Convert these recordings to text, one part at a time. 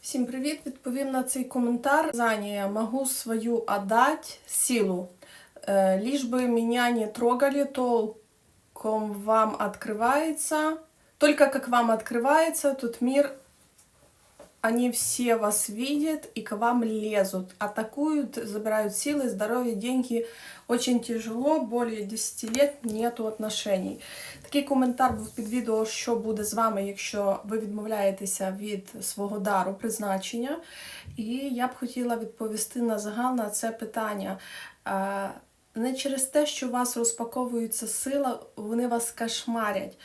Всім привіт! Відповім на цей коментар. Заня, могу свою отдать силу. Э, лишь бы меня не трогали, толком вам открывается. Только как вам открывается, тут мир, они все вас видят и к вам лезут, атакуют, забирают силы, здоровье, деньги. Очень тяжело, более 10 лет нету отношений. Такий коментар був під відео, що буде з вами, якщо ви відмовляєтеся від свого дару призначення. І я б хотіла відповісти на загал на це питання. Не через те, що у вас розпаковується сила, вони вас кошмарять.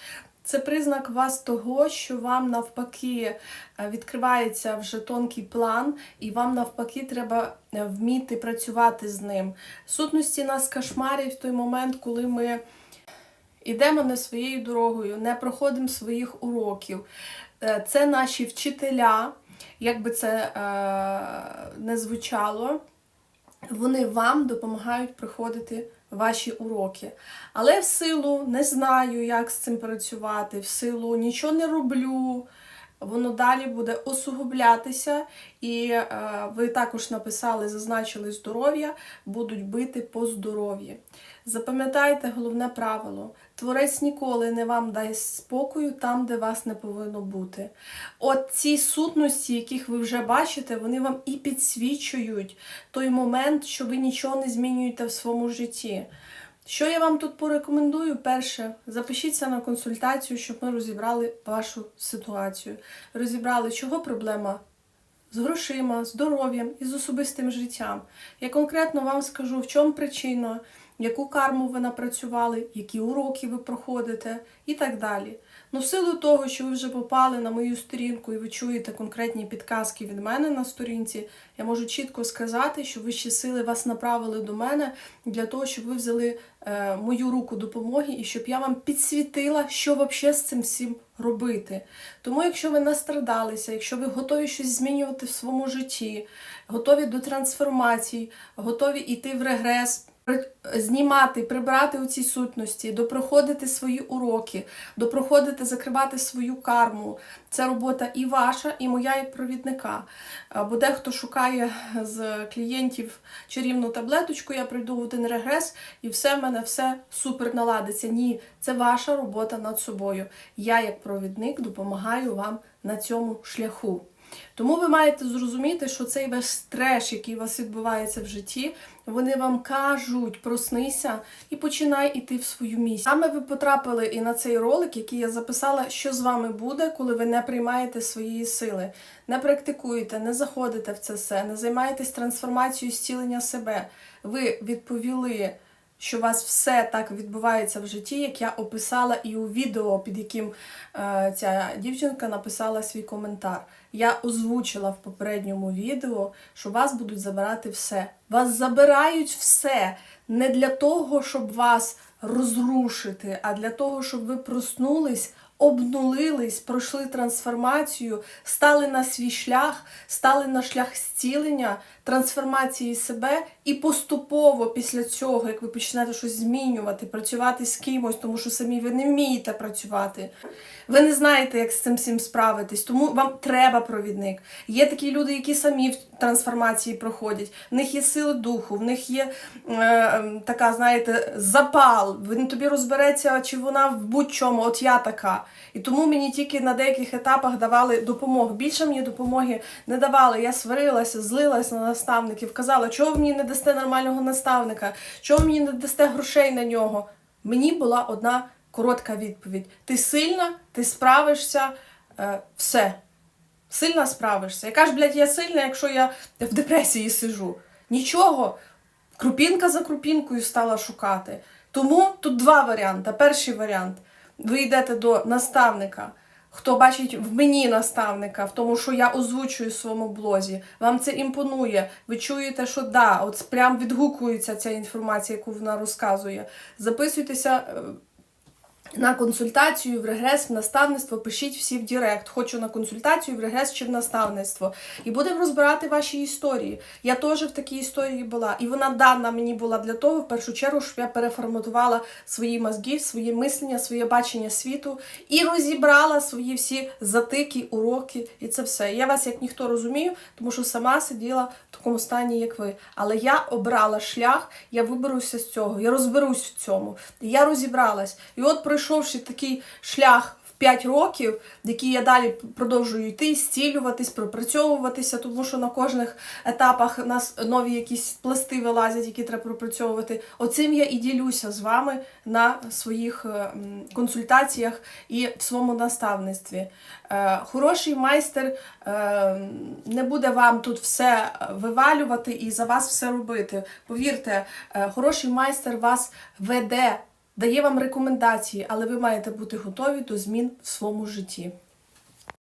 Це признак вас того, що вам навпаки е, відкривається вже тонкий план, і вам навпаки треба е, вміти працювати з ним. Сутності нас кошмарять в той момент, коли ми йдемо не своєю дорогою, не проходимо своїх уроків. Е, Це наші вчителя, як би це не звучало, вони вам допомагають проходити ваші уроки. Але в силу не знаю, як з цим працювати, в силу нічого не роблю. Воно далі буде усугублятися, і е, ви також написали, зазначили здоров'я, будуть бити по здоров'ї. Запам'ятайте головне правило: творець ніколи не вам дасть спокою там, де вас не повинно бути. От ці сутності, яких ви вже бачите, вони вам і підсвічують той момент, що ви нічого не змінюєте в своєму житті. Що я вам тут порекомендую? Перше, запишіться на консультацію, щоб ми розібрали вашу ситуацію. Розібрали, чого проблема з грошима, здоров'ям і з особистим життям. Я конкретно вам скажу, в чому причина, яку карму ви напрацювали, які уроки ви проходите і так далі. Ну, в силу того, що ви вже попали на мою сторінку і ви чуєте конкретні підказки від мене на сторінці, я можу чітко сказати, що вищі сили вас направили до мене для того, щоб ви взяли е, мою руку допомоги і щоб я вам підсвітила, що взагалі з цим всім робити. Тому, якщо ви настрадалися, якщо ви готові щось змінювати в своєму житті, готові до трансформацій, готові йти в регрес. Знімати, прибрати у цій сутності, допроходити свої уроки, допроходити, закривати свою карму. Це робота і ваша, і моя, як провідника. Бо дехто шукає з клієнтів чарівну таблеточку, я прийду в один регрес, і все в мене все супер наладиться. Ні, це ваша робота над собою. Я, як провідник, допомагаю вам на цьому шляху. Тому ви маєте зрозуміти, що цей весь треш, який у вас відбувається в житті, вони вам кажуть, проснися і починай іти в свою місію. Саме ви потрапили і на цей ролик, який я записала, що з вами буде, коли ви не приймаєте своєї сили, не практикуєте, не заходите в це все, не займаєтесь трансформацією зцілення себе. Ви відповіли що у вас все так відбувається в житті, як я описала і у відео, під яким е, ця дівчинка написала свій коментар. Я озвучила в попередньому відео, що вас будуть забирати все. Вас забирають все не для того, щоб вас розрушити, а для того, щоб ви проснулись. Обнулились, пройшли трансформацію, стали на свій шлях, стали на шлях зцілення, трансформації себе, і поступово після цього, як ви почнете щось змінювати, працювати з кимось, тому що самі ви не вмієте працювати. Ви не знаєте, як з цим всім справитись, тому вам треба провідник. Є такі люди, які самі в трансформації проходять. В них є сили духу, в них є е, е, така, знаєте, запал. Він тобі розбереться, чи вона в будь-чому, от я така. І тому мені тільки на деяких етапах давали допомогу. Більше мені допомоги не давали. Я сварилася, злилась на наставників, казала, чого ви мені не дасте нормального наставника, чого ви мені не дасте грошей на нього. Мені була одна коротка відповідь: ти сильна, ти справишся, е, все. Сильно справишся. Яка ж, блядь, я сильна, якщо я в депресії сижу? Нічого. Крупінка за крупінкою стала шукати. Тому тут два варіанти. Перший варіант. Ви йдете до наставника. Хто бачить в мені наставника, в тому, що я озвучую в своєму блозі, вам це імпонує. Ви чуєте, що да, от прям відгукується ця інформація, яку вона розказує. Записуйтеся е, на консультацію в регрес, в наставництво, пишіть всі в Директ. Хочу на консультацію в регрес чи в наставництво. І будемо розбирати ваші історії. Я теж в такій історії була. І вона дана мені була для того, в першу чергу, щоб я переформатувала свої мозги, своє мислення, своє бачення світу і розібрала свої всі затики, уроки і це все. Я вас як ніхто розумію, тому що сама сиділа в такому стані, як ви. Але я обрала шлях, я виберуся з цього, я розберусь в цьому. Я розібралась. І от пройшовши такий шлях. в 5 років, який я далі продовжую йти, зцілюватись, пропрацьовуватися, тому що на кожних етапах у нас нові якісь пласти вилазять, які треба пропрацьовувати. Оцим я і ділюся з вами на своїх е, консультаціях і в своєму наставництві. Е, Хороший майстер е, не буде вам тут все вивалювати і за вас все робити. Повірте, е, хороший майстер вас веде, дає вам рекомендації, але ви маєте бути готові до змін в своєму житті.